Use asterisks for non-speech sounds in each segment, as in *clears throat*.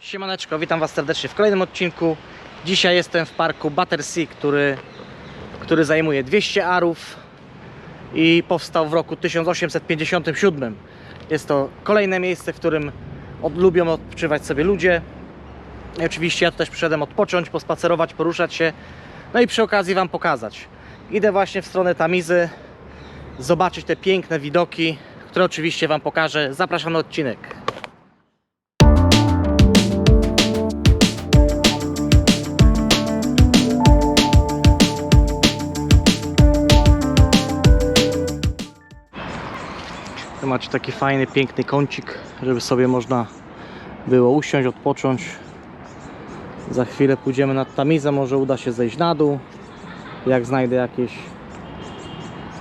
Siemaneczko, witam Was serdecznie w kolejnym odcinku. Dzisiaj jestem w parku Battersea, który, który zajmuje 200 arów i powstał w roku 1857. Jest to kolejne miejsce, w którym od, lubią odpoczywać sobie ludzie. I oczywiście ja też przyszedłem odpocząć, pospacerować, poruszać się, no i przy okazji Wam pokazać. Idę właśnie w stronę Tamizy, zobaczyć te piękne widoki, które oczywiście Wam pokażę. Zapraszam na odcinek. Macie taki fajny, piękny kącik, żeby sobie można było usiąść, odpocząć. Za chwilę pójdziemy nad Tamizę, może uda się zejść na dół. Jak znajdę jakieś,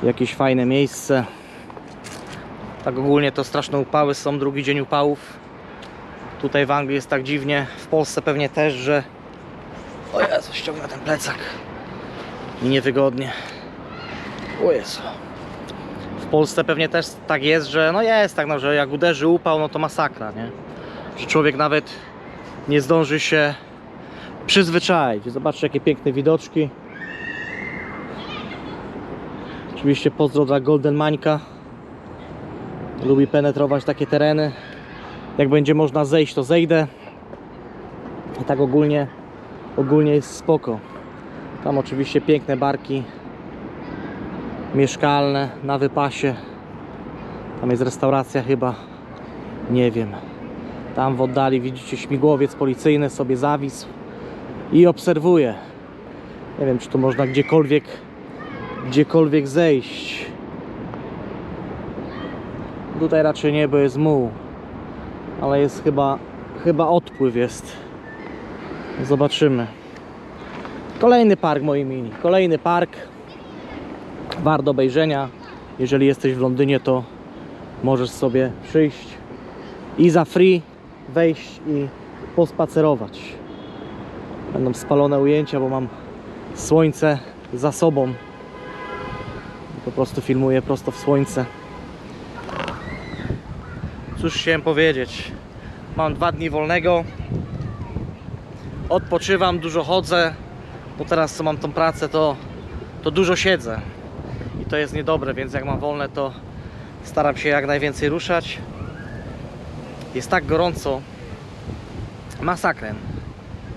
jakieś fajne miejsce. Tak ogólnie to straszne upały są, drugi dzień upałów. Tutaj w Anglii jest tak dziwnie, w Polsce pewnie też, że... O Jezu, ściągnę ten plecak. Mi niewygodnie. O Jezu. Polsce pewnie też tak jest, że no jest tak, no, że jak uderzy upał, no to masakra, nie? Że człowiek nawet nie zdąży się przyzwyczaić. Zobaczcie jakie piękne widoczki. Oczywiście pozdro dla Golden Mańka. Lubi penetrować takie tereny. Jak będzie można zejść, to zejdę. I tak ogólnie, ogólnie jest spoko. Tam oczywiście piękne barki mieszkalne na wypasie. Tam jest restauracja chyba. Nie wiem. Tam w oddali widzicie śmigłowiec policyjny sobie zawisł i obserwuje. Nie wiem, czy tu można gdziekolwiek gdziekolwiek zejść. Tutaj raczej nie, bo jest muł. Ale jest chyba chyba odpływ jest. Zobaczymy. Kolejny park moi mini. Kolejny park wart obejrzenia. Jeżeli jesteś w Londynie, to możesz sobie przyjść i za free wejść i pospacerować. Będą spalone ujęcia, bo mam słońce za sobą. Po prostu filmuję prosto w słońce. Cóż chciałem powiedzieć? Mam dwa dni wolnego. Odpoczywam, dużo chodzę. Bo teraz co mam tą pracę, to, to dużo siedzę to jest niedobre, więc jak mam wolne, to staram się jak najwięcej ruszać. Jest tak gorąco, masakrem.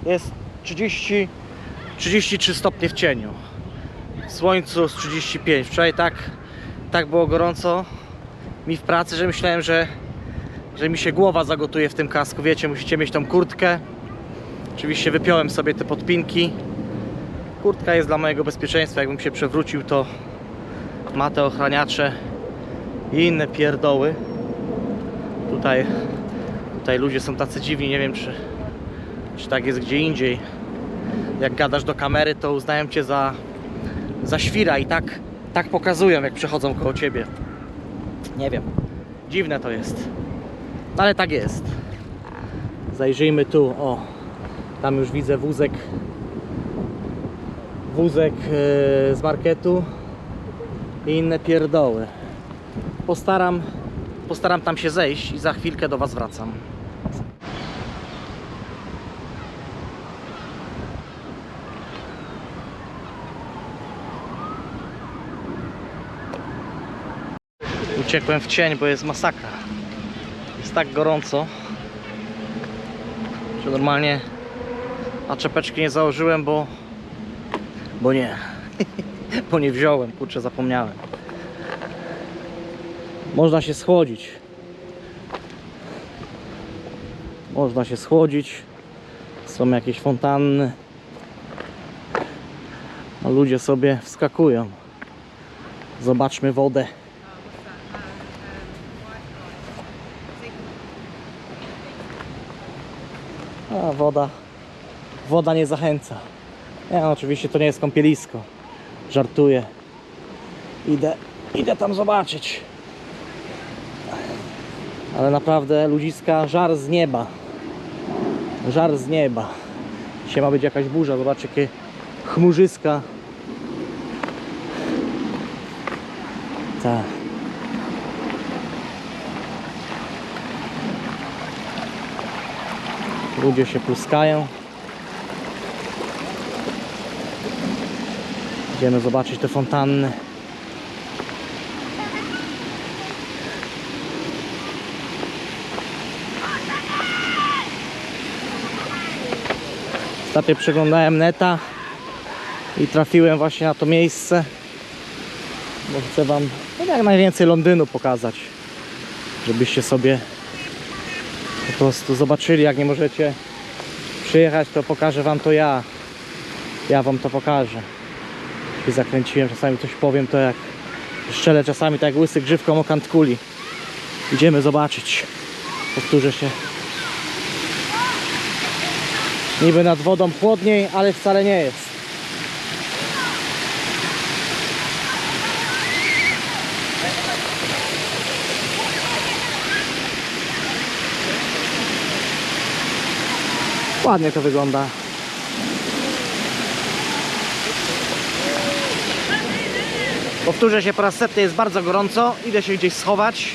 Jest 30, 33 stopnie w cieniu. W słońcu z 35. Wczoraj tak, tak było gorąco mi w pracy, że myślałem, że, że mi się głowa zagotuje w tym kasku. Wiecie, musicie mieć tą kurtkę. Oczywiście wypiąłem sobie te podpinki. Kurtka jest dla mojego bezpieczeństwa. Jakbym się przewrócił, to ma te ochraniacze i inne pierdoły. Tutaj, tutaj ludzie są tacy dziwni, nie wiem czy, czy tak jest gdzie indziej. Jak gadasz do kamery, to uznają cię za, za świra i tak, tak pokazują, jak przechodzą koło ciebie. Nie wiem, dziwne to jest. No ale tak jest. Zajrzyjmy tu, o, tam już widzę wózek, wózek e, z marketu i inne pierdoły. Postaram, postaram tam się zejść i za chwilkę do Was wracam. Uciekłem w cień, bo jest masakra. Jest tak gorąco, że normalnie a czepeczki nie założyłem, bo bo nie *laughs* bo nie wziąłem, kurczę, zapomniałem. Można się schłodzić. Można się schłodzić. Są jakieś fontanny. A ludzie sobie wskakują. Zobaczmy wodę. A woda. Woda nie zachęca. No, oczywiście to nie jest kąpielisko. Żartuję. Idę, idę tam zobaczyć. Ale naprawdę ludziska żar z nieba. Żar z nieba. Dzisiaj ma być jakaś burza. Zobaczcie jakie chmurzyska. Tak. Ludzie się pluskają. Idziemy zobaczyć te fontanny. Ostatnio przeglądałem neta i trafiłem właśnie na to miejsce. Bo chcę Wam no, jak najwięcej Londynu pokazać, żebyście sobie po prostu zobaczyli. Jak nie możecie przyjechać, to pokażę Wam to ja. Ja Wam to pokażę. I zakręciłem, czasami coś powiem, to jak szczelę czasami tak jak łysy grzywką o kant kuli. Idziemy zobaczyć. Powtórzę się. Niby nad wodą chłodniej, ale wcale nie jest. Ładnie to wygląda. Powtórzę się po raz setny, jest bardzo gorąco. Idę się gdzieś schować.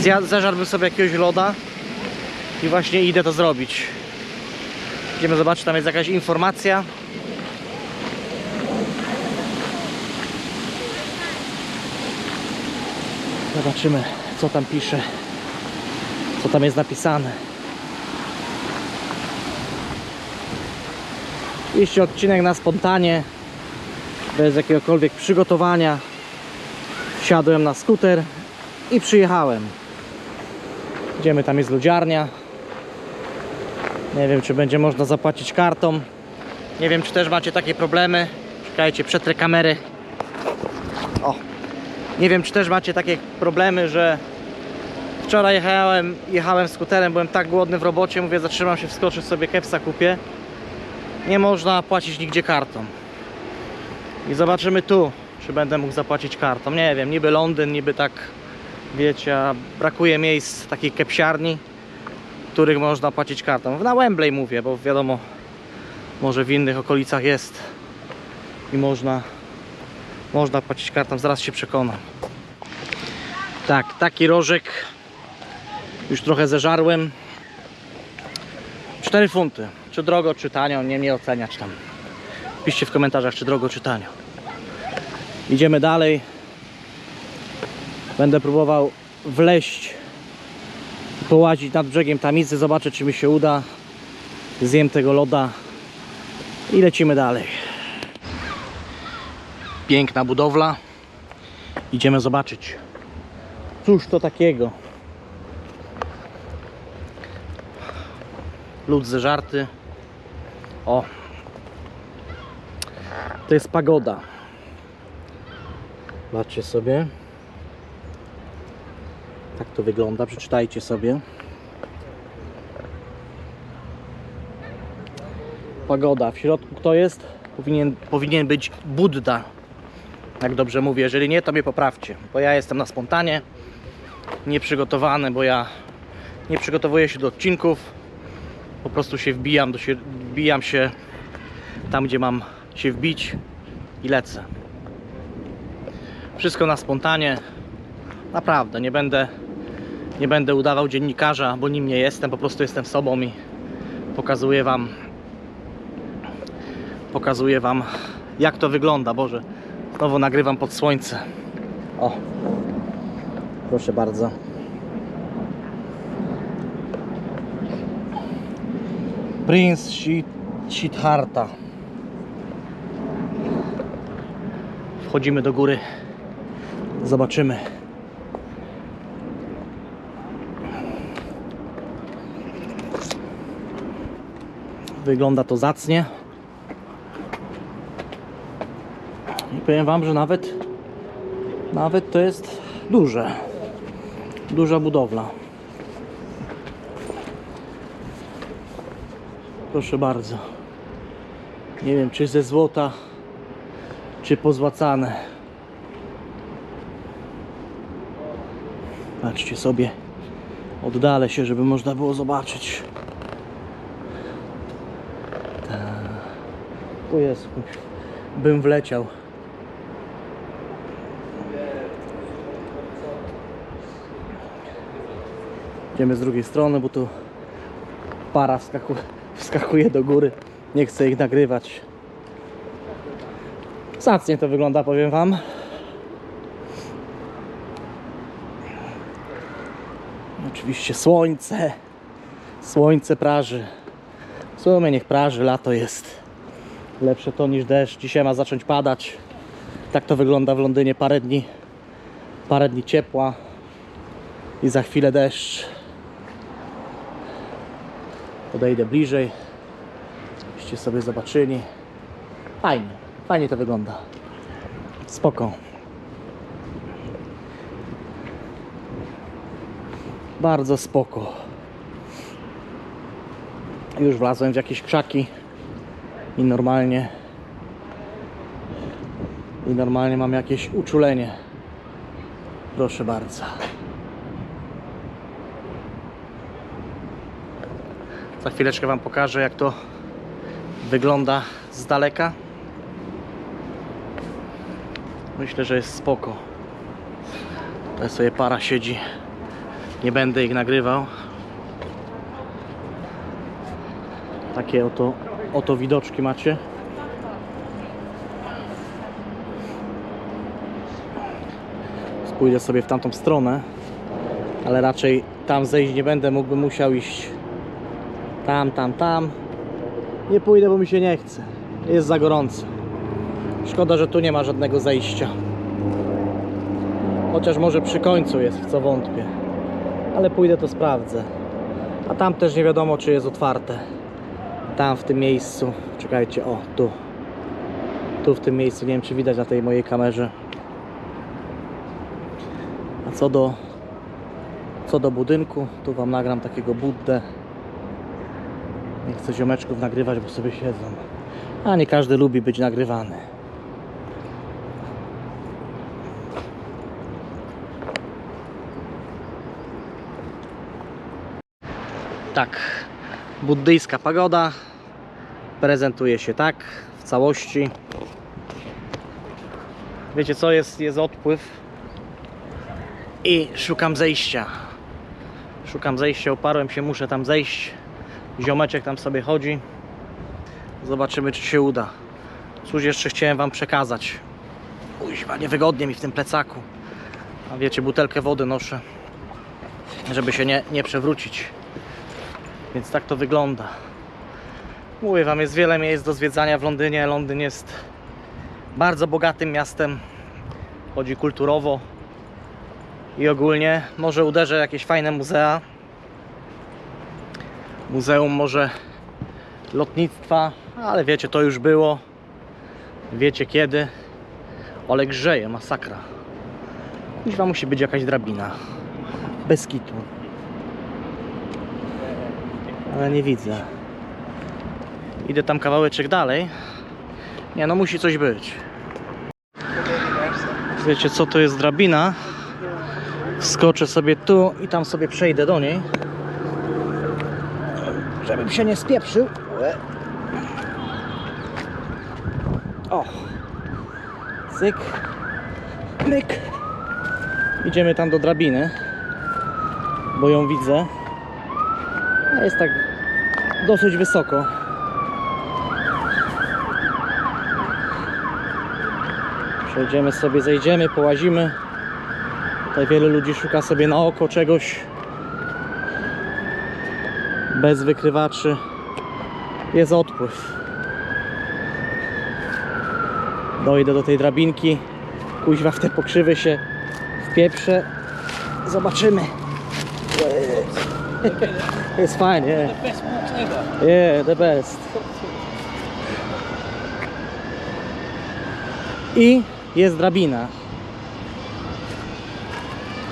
Zja- Zeżarłbym sobie jakiegoś loda i właśnie idę to zrobić. Idziemy zobaczyć, tam jest jakaś informacja. Zobaczymy, co tam pisze, co tam jest napisane. Oczywiście odcinek na spontanie, bez jakiegokolwiek przygotowania. Wsiadłem na skuter i przyjechałem. Idziemy, tam jest lodziarnia. Nie wiem, czy będzie można zapłacić kartą. Nie wiem, czy też macie takie problemy. Czekajcie, przetrę kamery. O. Nie wiem, czy też macie takie problemy, że wczoraj jechałem, jechałem skuterem, byłem tak głodny w robocie, mówię, zatrzymam się, wskoczę sobie kepsa kupię. Nie można płacić nigdzie kartą. I zobaczymy tu, czy będę mógł zapłacić kartą. Nie wiem, niby Londyn, niby tak, wiecie, brakuje miejsc takich kepsiarni, w których można płacić kartą. Na Wembley mówię, bo wiadomo, może w innych okolicach jest i można, można płacić kartą. Zaraz się przekonam. Tak, taki rożek już trochę zeżarłem. 4 funty. Czy drogo, czy tanio, nie mnie oceniać tam. Piszcie w komentarzach, czy drogo, czy tanio. Idziemy dalej. Będę próbował wleść, połazić nad brzegiem tamizy, zobaczę, czy mi się uda. Zjem tego loda i lecimy dalej. Piękna budowla. Idziemy zobaczyć. Cóż to takiego? Lud ze żarty. O. To jest pagoda. Zobaczcie sobie. Tak to wygląda. Przeczytajcie sobie. Pagoda. W środku kto jest? Powinien, powinien być Budda. Jak dobrze mówię. Jeżeli nie, to mnie poprawcie. Bo ja jestem na spontanie. Nieprzygotowany, bo ja nie przygotowuję się do odcinków. Po prostu się wbijam, do, się, wbijam się tam, gdzie mam się wbić i lecę. Wszystko na spontanie. Naprawdę, nie będę, nie będę udawał dziennikarza, bo nim nie jestem, po prostu jestem sobą i pokazuję wam pokazuję wam jak to wygląda. Boże, znowu nagrywam pod słońce. O, proszę bardzo. Prince Siddhartha. Wchodzimy do góry. Zobaczymy. Wygląda to zacnie. I powiem Wam, że nawet nawet to jest duże. Duża budowla. Proszę bardzo. Nie wiem, czy ze złota, czy pozłacane. Patrzcie sobie. Oddalę się, żeby można było zobaczyć. O Jezu, bym wleciał. Idziemy z drugiej strony, bo tu Para wskaku, wskakuje do góry. Nie chcę ich nagrywać. Zacnie to wygląda, powiem Wam. Oczywiście słońce. Słońce praży. W sumie niech praży, lato jest. Lepsze to niż deszcz. Dzisiaj ma zacząć padać. Tak to wygląda w Londynie parę dni. Parę dni ciepła i za chwilę deszcz. Podejdę bliżej. Byście sobie zobaczyli. Fajnie, fajnie to wygląda. Spoko. Bardzo spoko. Już wlazłem w jakieś krzaki i normalnie i normalnie mam jakieś uczulenie. Proszę bardzo. Za chwileczkę Wam pokażę, jak to wygląda z daleka. Myślę, że jest spoko. Tutaj sobie para siedzi. Nie będę ich nagrywał. Takie oto, oto widoczki macie. Pójdę sobie w tamtą stronę, ale raczej tam zejść nie będę, mógłbym musiał iść tam, tam, tam. Nie pójdę, bo mi się nie chce. Jest za gorąco. Szkoda, że tu nie ma żadnego zejścia. Chociaż może przy końcu jest, w co wątpię. Ale pójdę to sprawdzę. A tam też nie wiadomo, czy jest otwarte. Tam w tym miejscu. Czekajcie, o, tu. Tu w tym miejscu, nie wiem czy widać na tej mojej kamerze. A co do co do budynku, tu wam nagram takiego buddę. Nie chcę ziomeczków nagrywać, bo sobie siedzą. A nie każdy lubi być nagrywany. Tak, buddyjska pagoda prezentuje się tak w całości. Wiecie co, jest, jest odpływ i szukam zejścia. Szukam zejścia, oparłem się, muszę tam zejść. Ziomeczek tam sobie chodzi. Zobaczymy, czy się uda. Cóż jeszcze chciałem Wam przekazać. Uźma, niewygodnie mi w tym plecaku. A wiecie, butelkę wody noszę, żeby się nie, nie przewrócić. Więc tak to wygląda. Mówię Wam, jest wiele miejsc do zwiedzania w Londynie. Londyn jest bardzo bogatym miastem. Chodzi kulturowo, i ogólnie może uderzę jakieś fajne muzea. Muzeum może lotnictwa, ale wiecie, to już było. Wiecie kiedy. Ale grzeje, masakra. Kuźwa musi być jakaś drabina. Bez kitu. Ale nie widzę. Idę tam kawałeczek dalej. Nie, no musi coś być. Wiecie co to jest drabina? Skoczę sobie tu i tam sobie przejdę do niej. Żebym się nie spieprzył. O. Cyk. Myk. Idziemy tam do drabiny. Bo ją widzę. Jest tak dosyć wysoko. Przejdziemy sobie, zejdziemy, połazimy. Tutaj wiele ludzi szuka sobie na oko czegoś bez wykrywaczy. Jest odpływ. Dojdę do tej drabinki. Kuźwa w te pokrzywy się wpieprzę. Zobaczymy. Jest fajnie. Yeah. Best walks ever. yeah, the best. I jest drabina.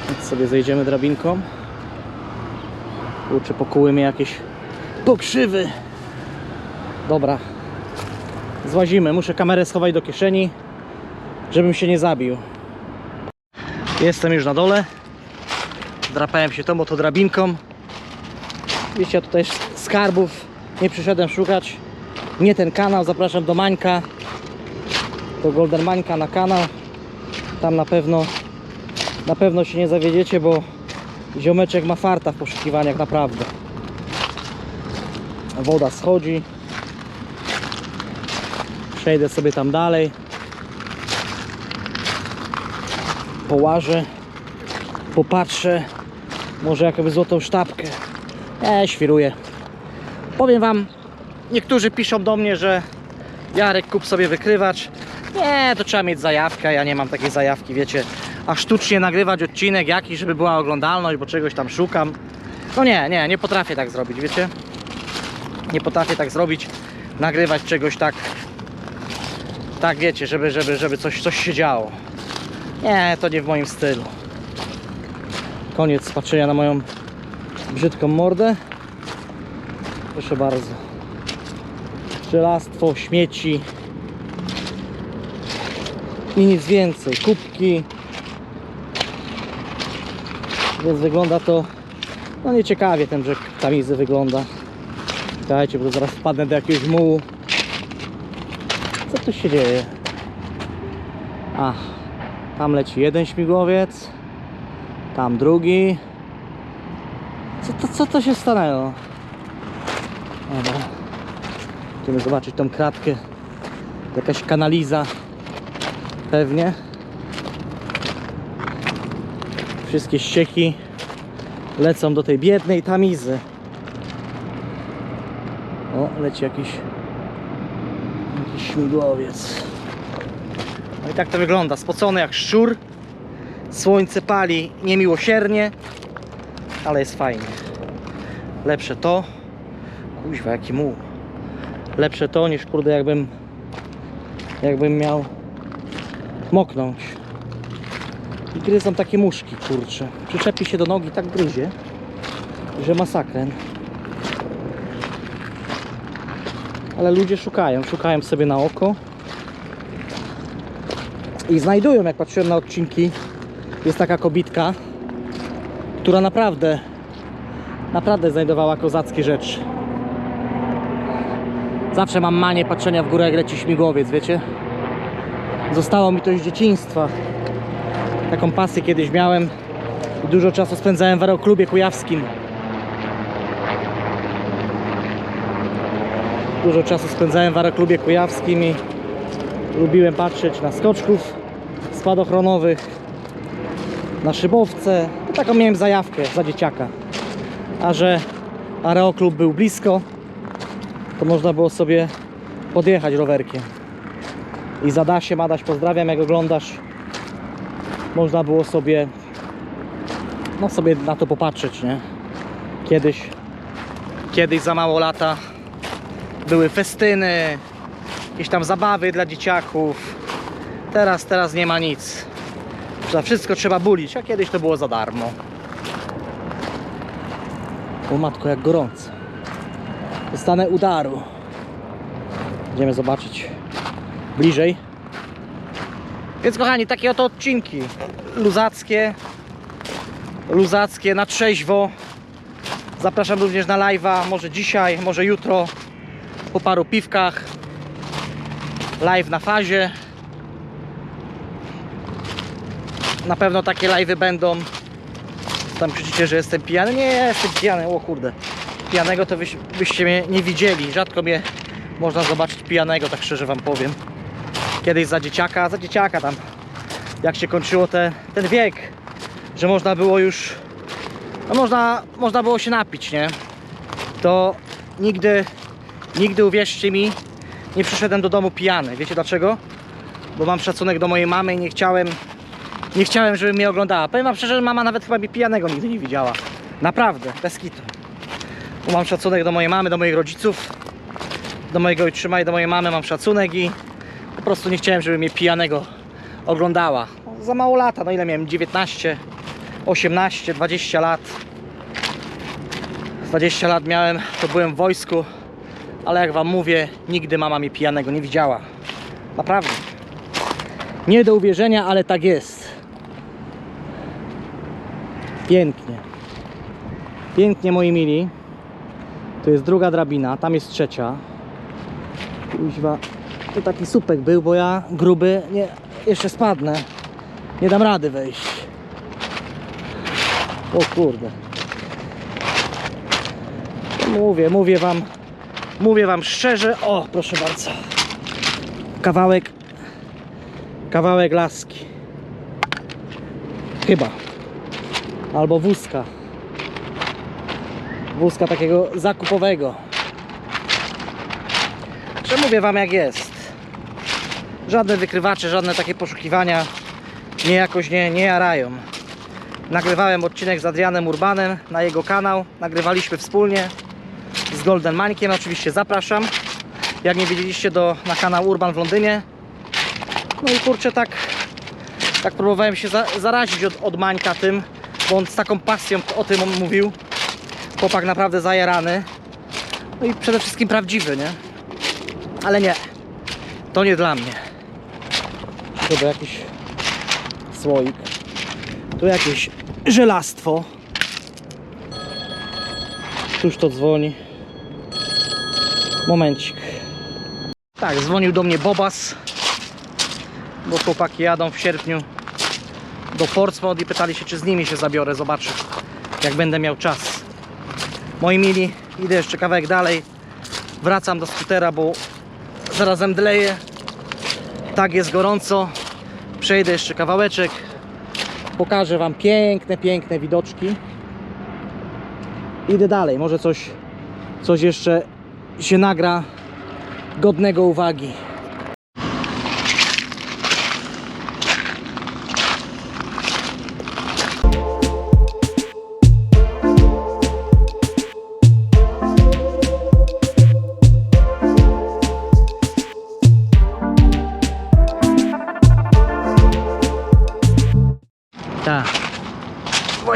Więc sobie zejdziemy drabinką. Kurczę, pokuły mnie jakieś pokrzywy. Dobra. Złazimy. Muszę kamerę schować do kieszeni, żebym się nie zabił. Jestem już na dole. Drapałem się tą oto drabinką. Ja tutaj skarbów nie przyszedłem szukać. Nie ten kanał, zapraszam do Mańka. Do Golden Mańka na kanał. Tam na pewno na pewno się nie zawiedziecie, bo ziomeczek ma farta w poszukiwaniach naprawdę. Woda schodzi. Przejdę sobie tam dalej. Połażę. Popatrzę. Może jakąś złotą sztabkę. Nie, świruję. Powiem wam, niektórzy piszą do mnie, że Jarek kup sobie wykrywacz. Nie, to trzeba mieć zajawkę, ja nie mam takiej zajawki, wiecie. A sztucznie nagrywać odcinek jakiś, żeby była oglądalność, bo czegoś tam szukam. No nie, nie, nie potrafię tak zrobić, wiecie. Nie potrafię tak zrobić, nagrywać czegoś tak, tak wiecie, żeby, żeby, żeby coś, coś się działo. Nie, to nie w moim stylu. Koniec patrzenia na moją brzydką mordę. Proszę bardzo. Żelastwo, śmieci. I nic więcej. Kubki. Więc wygląda to no nieciekawie ten brzeg tamizy wygląda. Czekajcie, bo zaraz wpadnę do jakiegoś mułu. Co tu się dzieje? A, tam leci jeden śmigłowiec. Tam drugi. Co to, się stanęło? Dobra. Zobaczyć tą kratkę. Jakaś kanaliza. Pewnie. Wszystkie ścieki lecą do tej biednej tamizy. O, leci jakiś jakiś śmigłowiec. No i tak to wygląda. Spocony jak szczur. Słońce pali niemiłosiernie, ale jest fajnie. Lepsze to. Kuźwa, jaki muł. Lepsze to niż kurde jakbym jakbym miał moknąć. I gryzą takie muszki, kurcze. Przyczepi się do nogi, tak gryzie, że masakrem. Ale ludzie szukają, szukają sobie na oko. I znajdują, jak patrzyłem na odcinki, jest taka kobitka, która naprawdę, naprawdę znajdowała kozackie rzeczy. Zawsze mam manię patrzenia w górę, jak leci śmigłowiec, wiecie? Zostało mi to z dzieciństwa. Taką pasję kiedyś miałem dużo czasu spędzałem w aeroklubie kujawskim. Dużo czasu spędzałem w aeroklubie kujawskim i lubiłem patrzeć na skoczków spadochronowych, na szybowce. Taką miałem zajawkę za dzieciaka. A że aeroklub był blisko, to można było sobie podjechać rowerkiem. I za Dasiem, Adaś pozdrawiam, jak oglądasz, można było sobie no sobie na to popatrzeć, nie? Kiedyś kiedyś za mało lata były festyny, jakieś tam zabawy dla dzieciaków. Teraz, teraz nie ma nic. Za wszystko trzeba bulić, a kiedyś to było za darmo. O matko, jak gorąco. Dostanę udaru. Idziemy zobaczyć bliżej. Więc kochani, takie oto odcinki luzackie, luzackie na trzeźwo. Zapraszam również na live'a, może dzisiaj, może jutro, po paru piwkach. Live na fazie. Na pewno takie live'y będą. Tam krzyczycie, że jestem pijany. Nie, jestem pijany, o kurde. Pijanego to byś, byście mnie nie widzieli. Rzadko mnie można zobaczyć pijanego, tak szczerze wam powiem. Kiedyś za dzieciaka, za dzieciaka tam, jak się kończyło te, ten wiek, że można było już, no można, można było się napić, nie? To nigdy, nigdy uwierzcie mi, nie przyszedłem do domu pijany. Wiecie dlaczego? Bo mam szacunek do mojej mamy i nie chciałem, nie chciałem, żeby mnie oglądała. Powiem wam szczerze, że mama nawet chyba mnie pijanego nigdy nie widziała. Naprawdę, bez kitu. Bo mam szacunek do mojej mamy, do moich rodziców, do mojego ojczyma i do mojej mamy mam szacunek i po prostu nie chciałem, żeby mnie pijanego oglądała. No, za mało lata, no ile miałem? 19, 18, 20 lat. 20 lat miałem, to byłem w wojsku, ale jak wam mówię, nigdy mama mnie pijanego nie widziała. Naprawdę. Nie do uwierzenia, ale tak jest. Pięknie. Pięknie, moi mili. To jest druga drabina, tam jest trzecia. Kuźwa, to taki supek był, bo ja gruby nie, jeszcze spadnę. Nie dam rady wejść. O kurde. Mówię, mówię wam, Mówię Wam szczerze, o proszę bardzo, kawałek, kawałek laski. Chyba. Albo wózka. Wózka takiego zakupowego. Że mówię Wam jak jest. Żadne wykrywacze, żadne takie poszukiwania mnie jakoś nie, nie jarają. Nagrywałem odcinek z Adrianem Urbanem na jego kanał. Nagrywaliśmy wspólnie z Golden Mańkiem. Oczywiście zapraszam. Jak nie wiedzieliście, do, na kanał Urban w Londynie. No i kurczę, tak, tak próbowałem się za, zarazić od, od Mańka tym, bo on z taką pasją o tym mówił. Chłopak naprawdę zajarany. No i przede wszystkim prawdziwy, nie? Ale nie, to nie dla mnie. Tu jakiś słoik. Tu jakieś żelastwo. Tuż to dzwoni. Momencik. Tak, dzwonił do mnie Bobas, bo chłopaki jadą w sierpniu do Portsmouth i pytali się, czy z nimi się zabiorę. Zobaczę, jak będę miał czas. Moi mili, idę jeszcze kawałek dalej. Wracam do skutera, bo zaraz zemdleję. Tak jest gorąco. Przejdę jeszcze kawałeczek. Pokażę Wam piękne, piękne widoczki. Idę dalej. Może coś, coś jeszcze się nagra godnego uwagi.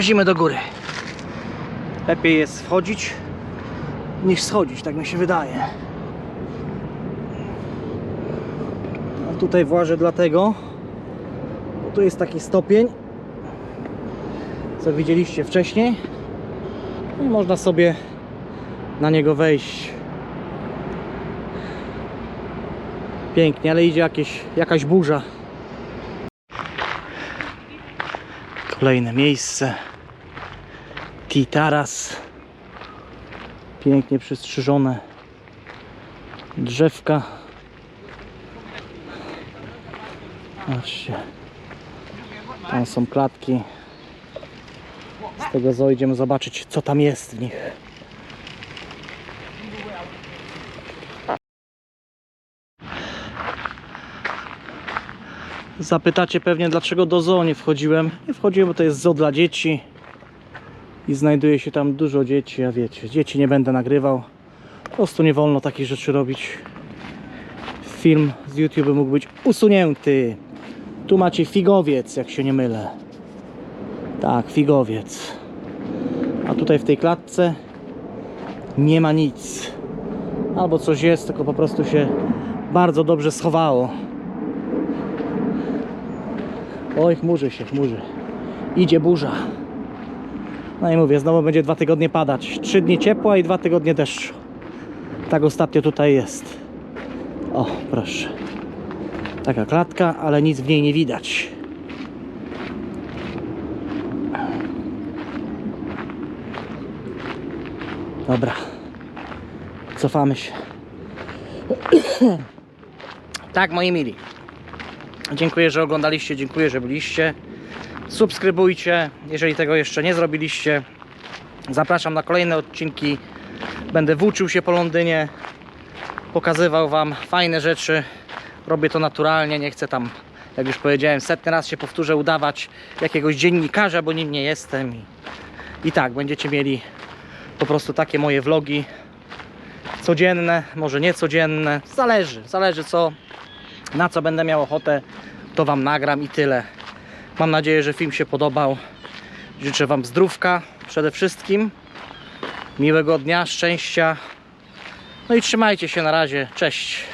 Włazimy do góry. Lepiej jest wchodzić niż schodzić, tak mi się wydaje. A tutaj włażę dlatego, bo tu jest taki stopień, co widzieliście wcześniej. I można sobie na niego wejść. Pięknie, ale idzie jakieś, jakaś burza. Kolejne miejsce. Titaras. Pięknie przystrzyżone drzewka. Patrzcie. Tam są klatki. Z tego zejdziemy zobaczyć, co tam jest w nich. Zapytacie pewnie, dlaczego do zoo nie wchodziłem. Nie wchodziłem, bo to jest zoo dla dzieci. I znajduje się tam dużo dzieci, a wiecie, dzieci nie będę nagrywał. Po prostu nie wolno takich rzeczy robić. Film z YouTube mógł być usunięty. Tu macie figowiec, jak się nie mylę. Tak, figowiec. A tutaj w tej klatce nie ma nic. Albo coś jest, tylko po prostu się bardzo dobrze schowało. Oj, chmurzy się, chmurzy. Idzie burza. No i mówię, znowu będzie dwa tygodnie padać. Trzy dni ciepła i dwa tygodnie deszczu. Tak ostatnio tutaj jest. O, proszę. Taka klatka, ale nic w niej nie widać. Dobra. Cofamy się. *clears throat* tak, moi mili. Dziękuję, że oglądaliście, dziękuję, że byliście. Subskrybujcie, jeżeli tego jeszcze nie zrobiliście. Zapraszam na kolejne odcinki. Będę włóczył się po Londynie, pokazywał Wam fajne rzeczy. Robię to naturalnie, nie chcę tam, jak już powiedziałem, setny raz się powtórzę, udawać jakiegoś dziennikarza, bo nim nie jestem. I, i tak, będziecie mieli po prostu takie moje vlogi codzienne, może nie codzienne, zależy, zależy co, na co będę miał ochotę, to Wam nagram i tyle. Mam nadzieję, że film się podobał. Życzę Wam zdrówka przede wszystkim. Miłego dnia, szczęścia. No i trzymajcie się na razie. Cześć.